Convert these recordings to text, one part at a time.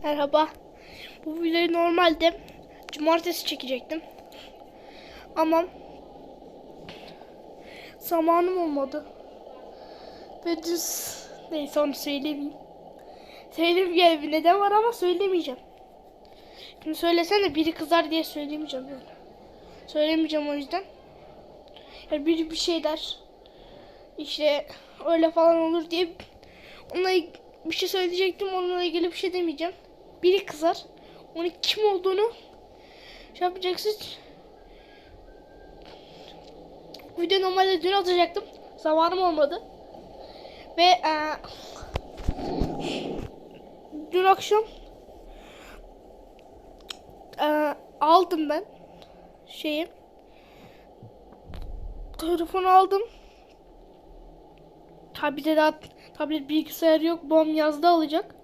Merhaba. Bu videoyu normalde cumartesi çekecektim. Ama zamanım olmadı. Ve düz neyse onu söylemeyeyim. Söyleyeyim ya bir neden var ama söylemeyeceğim. Şimdi söylesene biri kızar diye söylemeyeceğim yani. Söylemeyeceğim o yüzden. Yani biri bir şey der. İşte öyle falan olur diye il- bir şey söyleyecektim. Onunla ilgili bir şey demeyeceğim. Biri kızar. Onun kim olduğunu şey yapacaksın. Bu video normalde dün atacaktım. Zamanım olmadı. Ve eee, dün akşam eee, aldım ben şeyi. Telefonu aldım. Tablete daha tablet bilgisayar yok. Babam yazda alacak.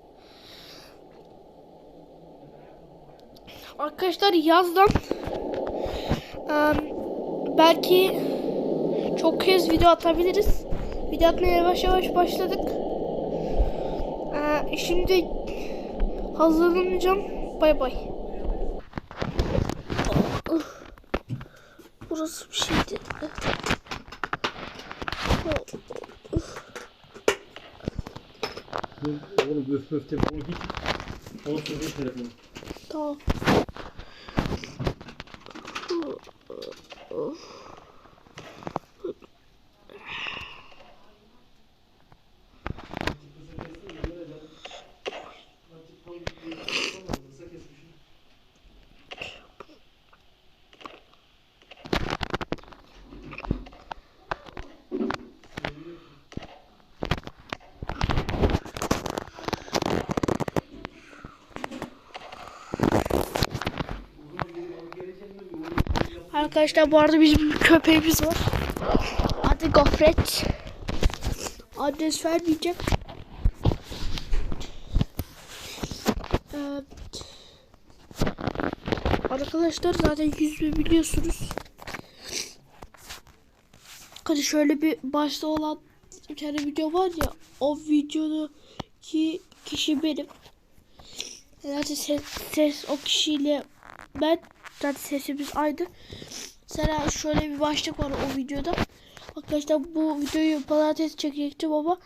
Arkadaşlar yazdan eee, belki çok kez video atabiliriz. Video atmaya yavaş yavaş başladık. Eee, şimdi hazırlanacağım. Bay bay. Burası bir şeydi. Oğlum öf öf telefonu git. Onu söyleyeyim telefonu. Tamam. Arkadaşlar bu arada bizim köpeğimiz var. Adı Gofret. Adres vermeyeceğim. Evet. Arkadaşlar zaten yüzümü biliyorsunuz. Hadi şöyle bir başta olan bir tane video var ya o videodaki kişi benim. Zaten ses, ses o kişiyle ben zaten sesimiz aynı. Mesela şöyle bir başlık var o videoda. Arkadaşlar bu videoyu pazartesi çekecektim ama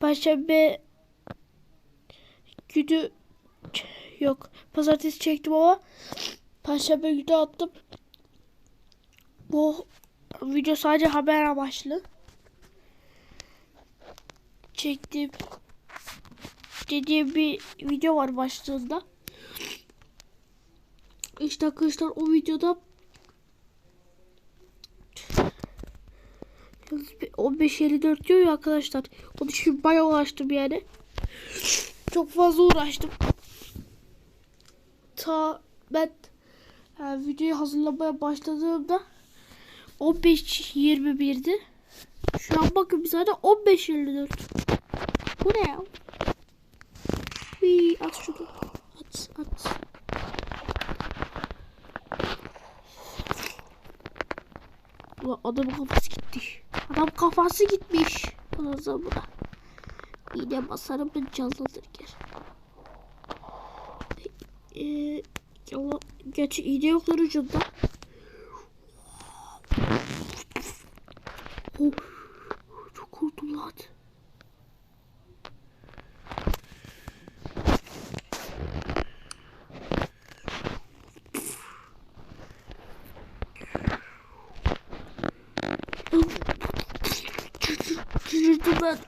perşembe günü yok pazartesi çektim ama perşembe günü attım. Bu video sadece haber amaçlı. Çektiğim dediğim bir video var başlığında. İşte arkadaşlar o videoda Yalnız bir 15.54 diyor ya arkadaşlar. Onun için bayağı uğraştım yani. Çok fazla uğraştım. Ta ben yani videoyu hazırlamaya başladığımda 15.21'di. Şu an bakın zaten 15.54. Bu ne ya? Hii, at şunu. At at. Ulan adamın kafası gitti. Adam kafası gitmiş. O zaman İğne basarım da canlıdır gel. Ee, ama gerçi iğne yoklar ucunda. Oh, çok korktum lan. Çürüdüm ben.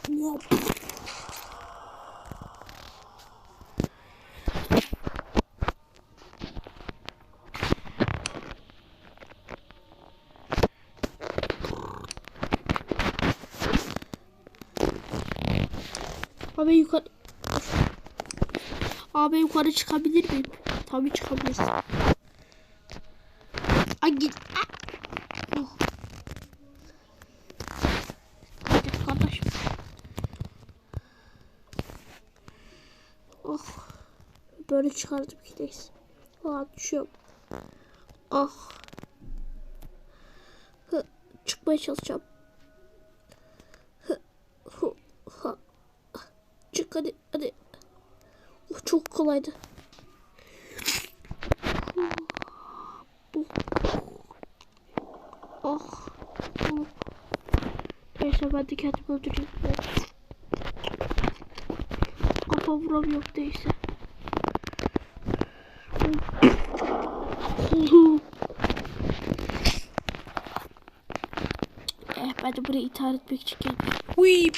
Abi yukarı Abi yukarı çıkabilir miyim? Tabii çıkabilirsin. Ay git. Ah. Oh. Hadi kardeşim. Oh. Böyle çıkardım gideyiz. Aa düşüyorum. Ah. Hı, çıkmaya çalışacağım. Hı, hu, ha. Çık hadi hadi. Oh, çok kolaydı. Oh. Oh. Neyse ben de kendimi öldüreyim. Kafa vuramıyorum neyse. Eh, ben de buraya intihar etmek için geldim. Uy.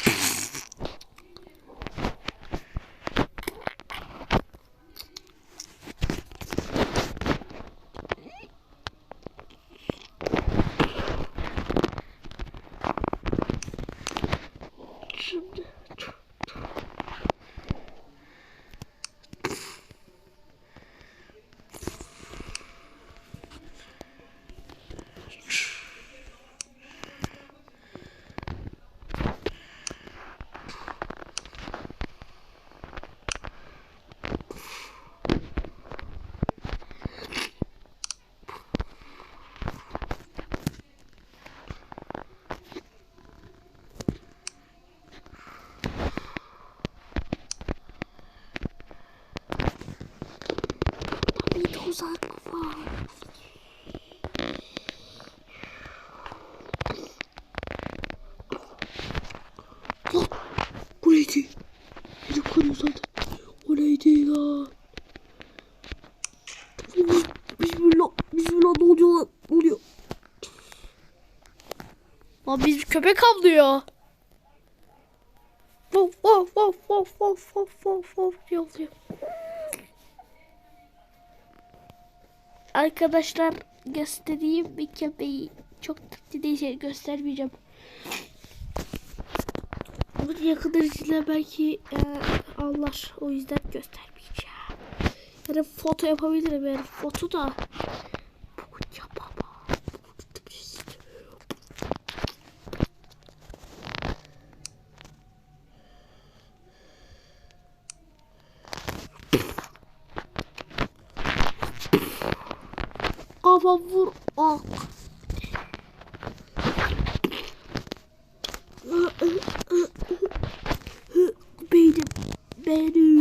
Şimdi. Bir tuzak var. Lan bu neydi? Elim kanıyor zaten. O neydi lan? Bismillah. Bismillah ne oluyor lan? Ne oluyor? Lan biz köpek avlıyor. Vof vof vof vof vof vof vof vof diye Arkadaşlar göstereyim bir köpeği. Çok tatlı değil göstermeyeceğim. Ama yakın izle belki e, Allah o yüzden göstermeyeceğim. Yani foto yapabilirim yani foto da bugün yapamam. kafa vur ok. Beynim. Beynim.